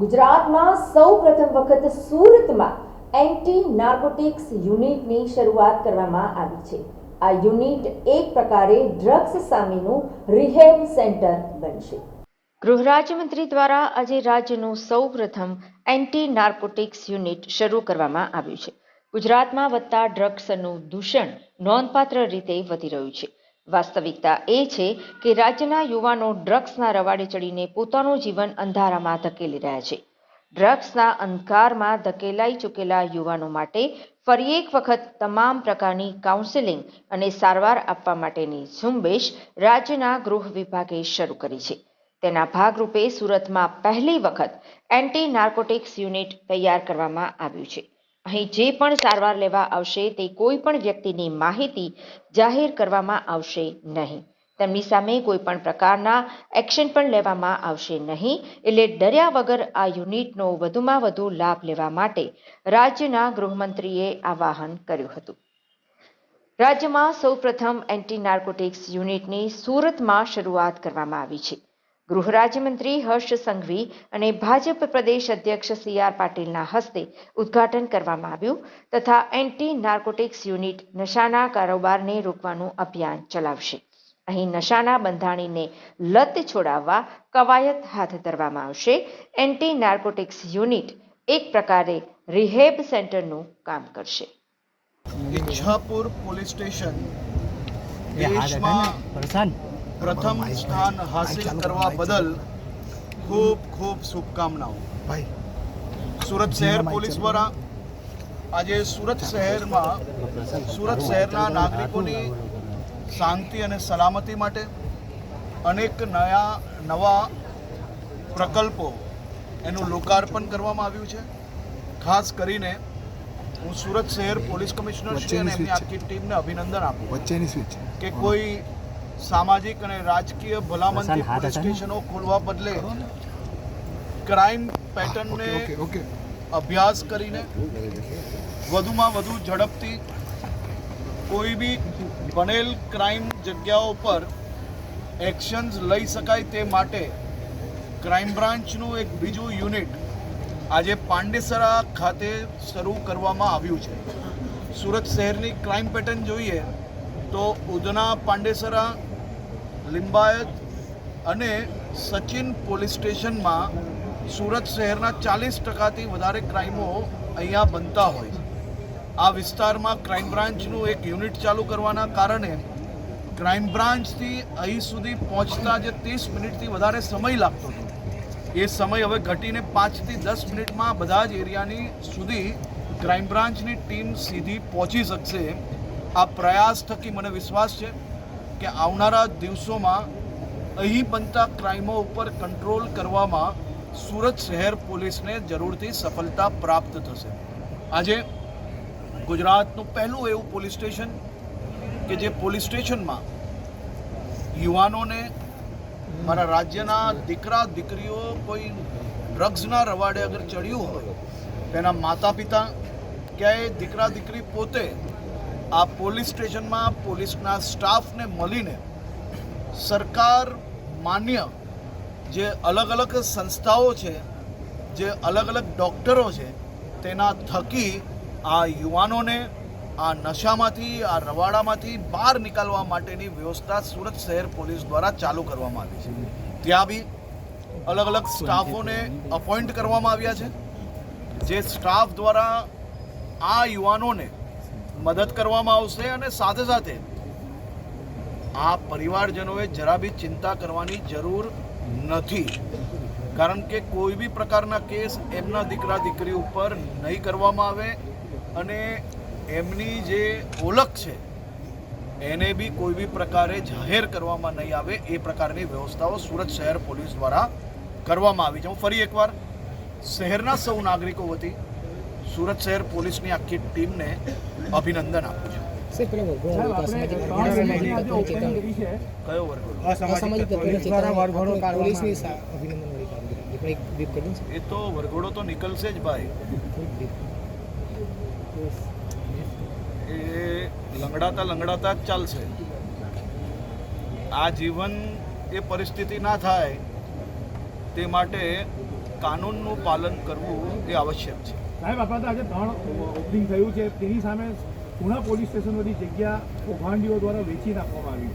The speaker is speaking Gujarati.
ગુજરાતમાં સૌ પ્રથમ વખત સુરતમાં એન્ટી નાર્કોટિક્સ યુનિટની શરૂઆત કરવામાં આવી છે. આ યુનિટ એક પ્રકારે ડ્રગ્સ સામેનું રિહેબ સેન્ટર બનશે. ગૃહ રાજ્યમંત્રી દ્વારા આજે રાજ્યનું સૌપ્રથમ એન્ટી નાર્કોટિક્સ યુનિટ શરૂ કરવામાં આવ્યું છે. ગુજરાતમાં વધતા ડ્રગ્સનું દૂષણ નોંધપાત્ર રીતે વધી રહ્યું છે. વાસ્તવિકતા એ છે કે રાજ્યના યુવાનો ડ્રગ્સના રવાડે ચડીને પોતાનું જીવન અંધારામાં ધકેલી રહ્યા છે. ડ્રગ્સના અંધકારમાં ધકેલાઈ ચૂકેલા યુવાનો માટે ફરી એક વખત તમામ પ્રકારની કાઉન્સેલિંગ અને સારવાર આપવા માટેની ઝુંબેશ રાજ્યના ગૃહ વિભાગે શરૂ કરી છે. તેના ભાગરૂપે સુરતમાં પહેલી વખત એન્ટી નાર્કોટિક્સ યુનિટ તૈયાર કરવામાં આવ્યું છે. અહીં જે પણ સારવાર લેવા આવશે તે કોઈ પણ વ્યક્તિની માહિતી જાહેર કરવામાં આવશે નહીં. તેમની સામે કોઈ પણ પ્રકારના એક્શન પણ લેવામાં આવશે નહીં. એટલે ડર્યા વગર આ યુનિટનો વધુમાં વધુ લાભ લેવા માટે રાજ્યના ગૃહમંત્રીએ આવાહન કર્યું હતું. રાજ્યમાં સૌપ્રથમ એન્ટી નાર્કોટિક્સ યુનિટની સુરતમાં શરૂઆત કરવામાં આવી છે. ગૃહ રાજ્યમંત્રી હર્ષ સંઘવી અને ભાજપ પ્રદેશ અધ્યક્ષ સી આર પાટીલના હસ્તે ઉદ્ઘાટન કરવામાં આવ્યું તથા એન્ટી નાર્કોટિક્સ યુનિટ નશાના કારોબારને રોકવાનું અભિયાન ચલાવશે. અહીં નશાના બંધાણીને લત છોડાવવા કવાયત હાથ ધરવામાં આવશે. એન્ટી નાર્કોટિક્સ યુનિટ એક પ્રકારે રિહેબ સેન્ટરનું કામ કરશે. ઈચ્છાપુર પોલીસ સ્ટેશન દેશમાં પ્રથમ સ્થાન હાસિલ કરવા બદલ ખૂબ ખૂબ શુભકામનાઓ. સુરત શહેર પોલીસ દ્વારા આજે સુરત શહેરમાં સુરત શહેરના નાગરિકોની શાંતિ અને સલામતી માટે અનેક નયા નવા પ્રકલ્પો એનું લોકાર્પણ કરવામાં આવ્યું છે. ખાસ કરીને હું સુરત શહેર પોલીસ કમિશનર શ્રી અને એમની આખી ટીમને અભિનંદન આપું વચ્ચેની સ્વીચ કે કોઈ સામાજિક અને રાજકીય ભલામણથી પોલીસ સ્ટેશનો ખોલવા બદલે ક્રાઇમ પેટર્નને અભ્યાસ કરીને વધુમાં વધુ ઝડપથી કોઈ બી બનેલ ક્રાઇમ જગ્યાઓ પર એક્શન્સ લઈ શકાય તે માટે ક્રાઇમ બ્રાન્ચનું એક બીજું યુનિટ આજે પાંડેસરા ખાતે શરૂ કરવામાં આવ્યું છે. સુરત શહેરની ક્રાઇમ પેટર્ન જોઈએ તો ઉધના પાંડેસરા લિંબાયત અને સચિન પોલીસ સ્ટેશનમાં સુરત શહેરના ચાલીસ ટકાથી વધારે ક્રાઇમો અહીંયા બનતા હોય આ વિસ્તારમાં ક્રાઇમ બ્રાન્ચનું એક યુનિટ ચાલુ કરવાના કારણે ક્રાઇમ બ્રાન્ચથી અહીં સુધી પહોંચતા જે ત્રીસ મિનિટથી વધારે સમય લાગતો હતો. એ સમય હવે ઘટીને પાંચથી દસ મિનિટમાં બધા જ એરિયાની સુધી ક્રાઇમ બ્રાન્ચની ટીમ સીધી પહોંચી શકશે. આ પ્રયાસ થકી મને વિશ્વાસ છે કે આવનારા દિવસોમાં અહીં બનતા ક્રાઇમો ઉપર કંટ્રોલ કરવામાં સુરત શહેર પોલીસને જરૂરથી સફળતા પ્રાપ્ત થશે. આજે ગુજરાતનું પહેલું એવું પોલીસ સ્ટેશન કે જે પોલીસ સ્ટેશનમાં યુવાનોને મારા રાજ્યના દીકરા, દીકરીઓ કોઈ ડ્રગ્સના રવાડે અગર ચડ્યું હોય, તેના માતા પિતા ક્યાંય દીકરા, દીકરી પોતે આ પોલીસ સ્ટેશનમાં પોલીસના સ્ટાફને મળીને સરકાર માન્ય જે અલગ અલગ સંસ્થાઓ છે, જે અલગ અલગ ડૉક્ટરો છે, તેના થકી આ યુવાનોને આ નશામાંથી, આ રવાડામાંથી બહાર નીકળવા માટેની વ્યવસ્થા સુરત શહેર પોલીસ દ્વારા ચાલુ કરવામાં આવી છે. ત્યાં બી અલગ અલગ સ્ટાફોને અપોઇન્ટ કરવામાં આવ્યા છે. જે સ્ટાફ દ્વારા આ યુવાનોને મદદ કરવામાં આવશે અને સાથે સાથે આ પરિવારજનોએ જરા બી ચિંતા કરવાની જરૂર નથી. કારણ કે કોઈ બી પ્રકારના કેસ એમના દીકરા દીકરી ઉપર નહીં કરવામાં આવે અને એમની જે ઓળખ છે, એને બી કોઈ બી પ્રકારે જાહેર કરવામાં નહીં આવે એ પ્રકારની વ્યવસ્થાઓ સુરત શહેર પોલીસ દ્વારા કરવામાં આવી છે. હું ફરી એકવાર શહેરના સૌ નાગરિકો વતી સુરત શહેર પોલીસની આખી ટીમને અભિનંદન આપું છું. એ તો વરઘોડો તો નીકળશે જ ભાઈ. એ લંગડાતા લંગડાતા જ ચાલશે. આ જીવન એ પરિસ્થિતિ ના થાય તે માટે કાનૂનનું પાલન કરવું એ આવશ્યક છે. સાહેબ, આપણા તો આજે ત્રણ ઓપનિંગ થયું છે. તેની સામે પુણા પોલીસ સ્ટેશનમાંથી જગ્યા કૌભાંડીઓ દ્વારા વેચી નાખવામાં આવી છે.